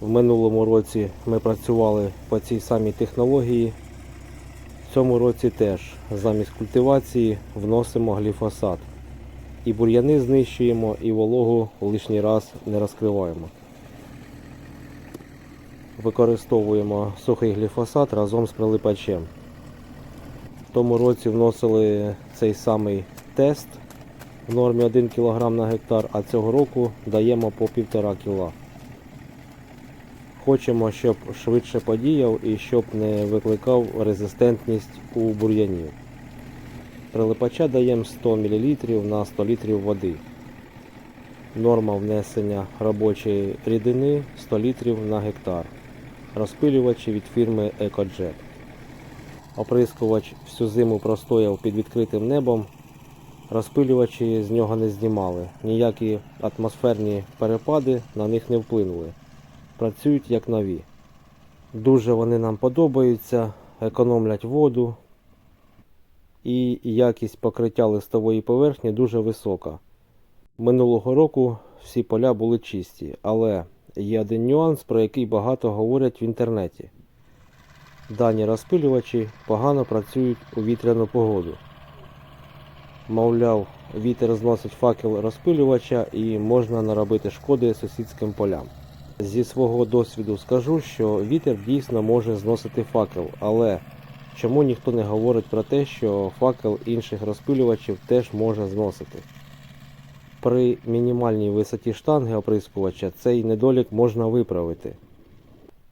В минулому році ми працювали по цій самій технології. В цьому році теж замість культивації вносимо гліфосат. І бур'яни знищуємо, і вологу лишній раз не розкриваємо. Використовуємо сухий гліфосат разом з прилипачем. В тому році вносили цей самий тест в нормі 1 кг на гектар, а цього року даємо по 1,5 кг. Хочемо, щоб швидше подіяв і щоб не викликав резистентність у бур'янів. Прилипача даємо 100 мл на 100 літрів води. Норма внесення робочої рідини 100 літрів на гектар. Розпилювачі від фірми EcoJet. Оприскувач всю зиму простояв під відкритим небом. Розпилювачі з нього не знімали. Ніякі атмосферні перепади на них не вплинули. Працюють як нові. Дуже вони нам подобаються, економлять воду і якість покриття листової поверхні дуже висока. Минулого року всі поля були чисті, але є один нюанс, про який багато говорять в інтернеті. Дані розпилювачі погано працюють у вітряну погоду. Мовляв, вітер зносить факел розпилювача і можна наробити шкоди сусідським полям. Зі свого досвіду скажу, що вітер дійсно може зносити факел, але чому ніхто не говорить про те, що факел інших розпилювачів теж може зносити? При мінімальній висоті штанги оприскувача цей недолік можна виправити.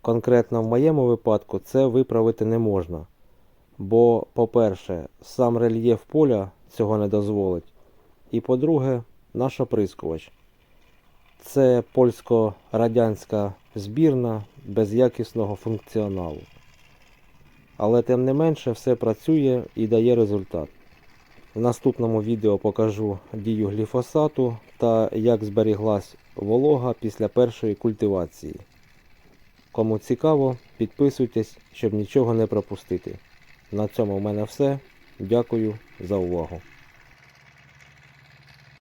Конкретно в моєму випадку це виправити не можна. Бо, по-перше, сам рельєф поля цього не дозволить. І по-друге, наш оприскувач. Це польсько-радянська збірна без якісного функціоналу. Але тим не менше все працює і дає результат. В наступному відео покажу дію гліфосату та як зберіглась волога після першої культивації. Кому цікаво, підписуйтесь, щоб нічого не пропустити. На цьому в мене все. Дякую за увагу.